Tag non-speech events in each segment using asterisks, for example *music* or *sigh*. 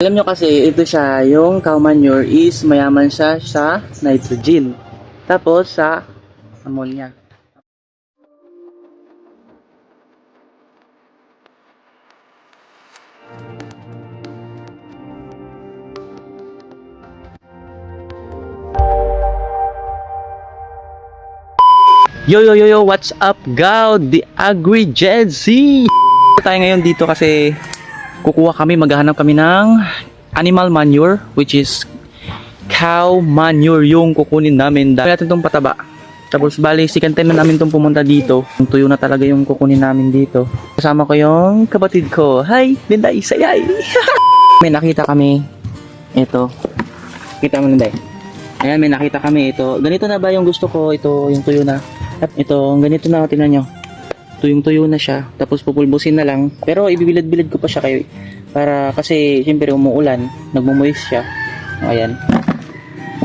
Alam nyo kasi, ito siya, yung cow manure is mayaman siya sa nitrogen. Tapos sa ammonia. Yo yo yo yo, what's up Gaw? The Agri Gen Z! Tayo ngayon dito kasi kukuha kami, maghahanap kami ng animal manure which is cow manure yung kukunin namin. Dahil natin itong pataba. Tapos bali, second time na namin itong pumunta dito. Yung tuyo na talaga yung kukunin namin dito. Kasama ko yung kapatid ko. Hi, Linday, sayay! *laughs* may nakita kami. Ito. Kita mo Linday. Ayan, may nakita kami ito. Ganito na ba yung gusto ko? Ito, yung tuyo na. At ito, ganito na, tingnan nyo. Tuyong-tuyo na siya. Tapos pupulbusin na lang. Pero ibibilad-bilad ko pa siya kayo. Para, kasi, siyempre umuulan. Nagmumoist siya. O, ayan.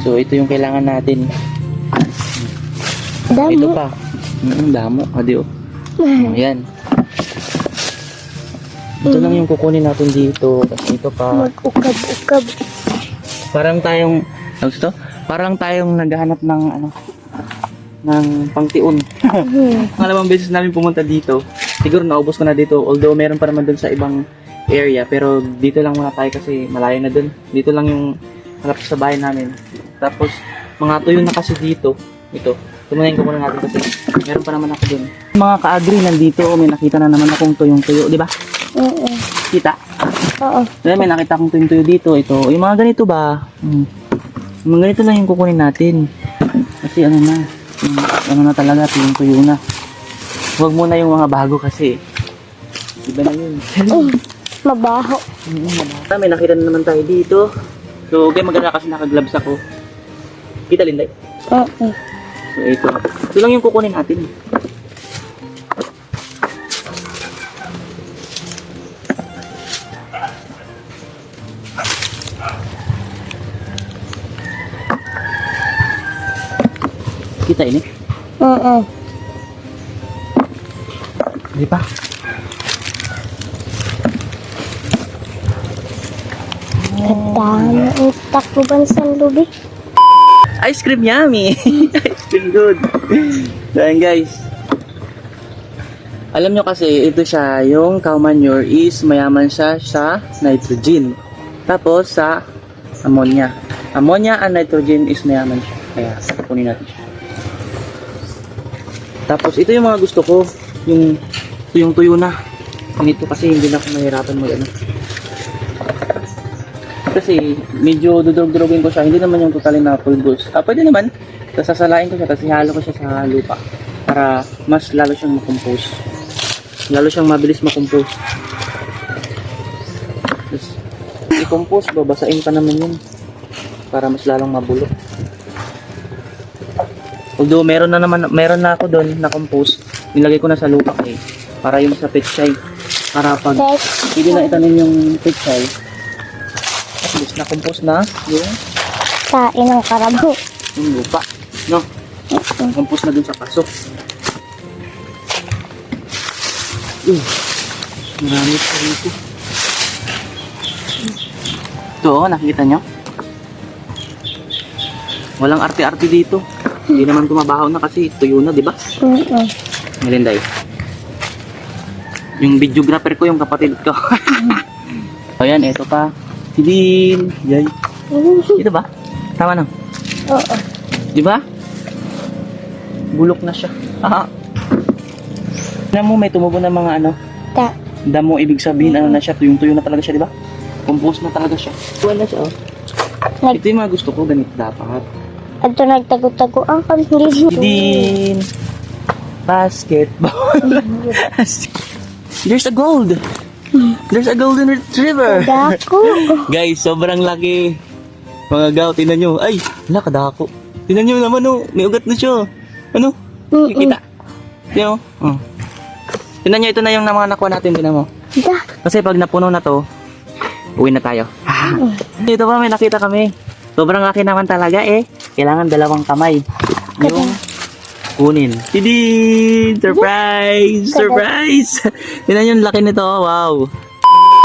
So, ito yung kailangan natin. Ito Damo. pa. Mm, damo. Adi, oh. *laughs* Ayan. Ito lang yung kukunin natin dito. Tapos ito pa. Mag-ukab-ukab. Parang tayong, ano gusto? Parang tayong naghahanap ng, ano, ng pangtiun. *laughs* Pangalawang beses namin pumunta dito. Siguro naubos ko na dito. Although meron pa naman dun sa ibang area. Pero dito lang muna tayo kasi malayo na dun. Dito lang yung harap sa bahay namin. Tapos mga tuyo na kasi dito. Ito. Tumunayin ko muna natin kasi meron pa naman ako dun. Mga ka-agri nandito. May nakita na naman akong tuyong tuyo. Di ba? Oo. Kita. Oo. Kaya may nakita akong tuyong tuyo dito. Ito. Yung mga ganito ba? Hmm. Yung mga ganito lang yung kukunin natin. Kasi ano na. Yung ano na talaga. Tuyong tuyo na. Huwag muna yung mga bago kasi. Iba na yun. Mm. Mabaho. Ah, may nakita na naman tayo dito. So, okay, maganda kasi naka-gloves ako. Kita, Linday. Oo. So, ito. Ito lang yung kukunin natin. Kita ini? Oo. Di ba? Kadami ang takbuban sa lubi. Ice cream yummy. *laughs* Ice cream good. So, guys. Alam nyo kasi, ito siya, yung cow manure is mayaman siya sa nitrogen. Tapos sa ammonia. Ammonia and nitrogen is mayaman siya. Kaya, kunin natin siya. Tapos, ito yung mga gusto ko. Yung tuyong-tuyo na. Ganito kasi hindi na ako mahirapan mag ano. Kasi medyo dudurog-durogin ko siya. Hindi naman yung totally na pulbos. Ah, pwede naman. Tapos sasalain ko siya. Tapos ihalo ko siya sa lupa. Para mas lalo siyang makompose. Lalo siyang mabilis makompose. Tapos i-compose, babasain pa naman yun. Para mas lalong mabulok. Although meron na naman, meron na ako doon na compose. Nilagay ko na sa lupa eh. Para yung sa pechay. Para pag hindi na itanim yung pechay, at least na-compose na yung, kain ng karabo. yung lupa. No? Compose na dun sa paso. Uh, marami pa rito. Ito, oh, nakikita nyo? Walang arte-arte dito. Hindi naman tumabaho na kasi tuyo na, di ba? Oo. Melinday. Yung videographer ko, yung kapatid ko. *laughs* Ayan, ito pa. Si. Yay. Ito ba? Tama na. Oo. Di ba? Bulok na siya. Aha. Tignan mo, may tumubo na mga ano. Ta. Damo, ibig sabihin, ano na siya, tuyong-tuyo na talaga siya, di ba? Compose na talaga siya. Tuwa na siya, oh. Ito yung mga gusto ko, ganito dapat. Ito nagtago-tago ang. Si Din. Basketball. *laughs* There's a gold. There's a golden retriever. Dako. Guys, sobrang laki. Mga gaw, tinan nyo. Ay, wala kadako. Tinan nyo naman, oh. May ugat na siya. Ano? Mm-mm. Kikita. Tinan mo. Oh. Tinan nyo, ito na yung mga nakuha natin. Tinan mo. Da. Kasi pag napuno na to, uwi na tayo. Ah. Dito pa may nakita kami. Sobrang laki naman talaga eh. Kailangan dalawang kamay. Yung kunin. Tidin! Surprise! Surprise! *laughs* Tinan yung laki nito. Wow!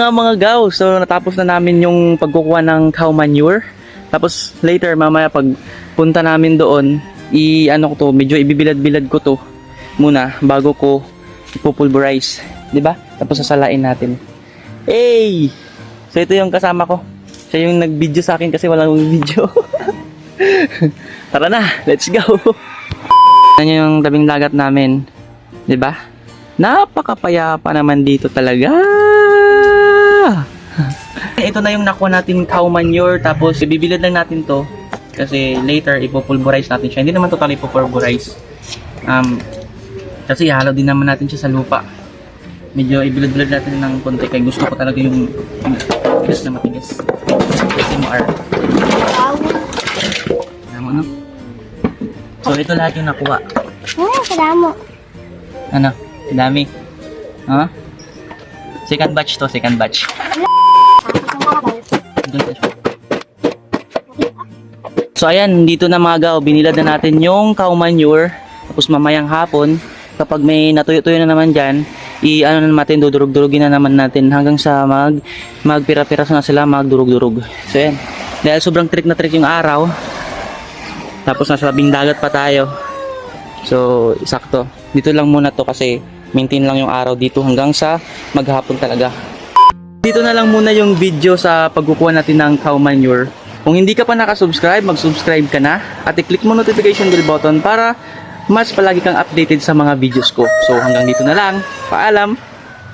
Mga mga gaw, so natapos na namin yung pagkukuha ng cow manure. Tapos later, mamaya pag punta namin doon, i ano ko to, medyo ibibilad-bilad ko to muna bago ko ipupulverize. ba? Tapos sasalain natin. Hey! So ito yung kasama ko. Siya yung nag-video sa akin kasi walang *laughs* video. Tara na, let's go. Yan yung tabing dagat namin. 'Di ba? Napakapayapa naman dito talaga. Ito na yung nakuha natin cow manure tapos ibibilad lang natin to kasi later ipopulverize natin siya. Hindi naman totally ipopulverize. Um, kasi ihalo din naman natin siya sa lupa. Medyo ibilad-bilad natin ng konti kaya gusto ko talaga yung matigas na matigas. SMR. Alam mo no? So ito lahat yung nakuha. Ah, salamat. Ano? Dami. Ha? Second batch to, second batch. So ayan, dito na mga gaw, binilad na natin yung cow manure. Tapos mamayang hapon, kapag may natuyo-tuyo na naman dyan, i ano na natin, dudurog-durugin na naman natin hanggang sa mag magpira-pira na sila, magdurog-durog. So ayan, dahil sobrang trick na trick yung araw, tapos nasa tabing dagat pa tayo. So, sakto. Dito lang muna to kasi maintain lang yung araw dito hanggang sa maghapon talaga. Dito na lang muna yung video sa pagkukuha natin ng cow manure. Kung hindi ka pa nakasubscribe, mag-subscribe ka na at i-click mo notification bell button para mas palagi kang updated sa mga videos ko. So hanggang dito na lang. Paalam!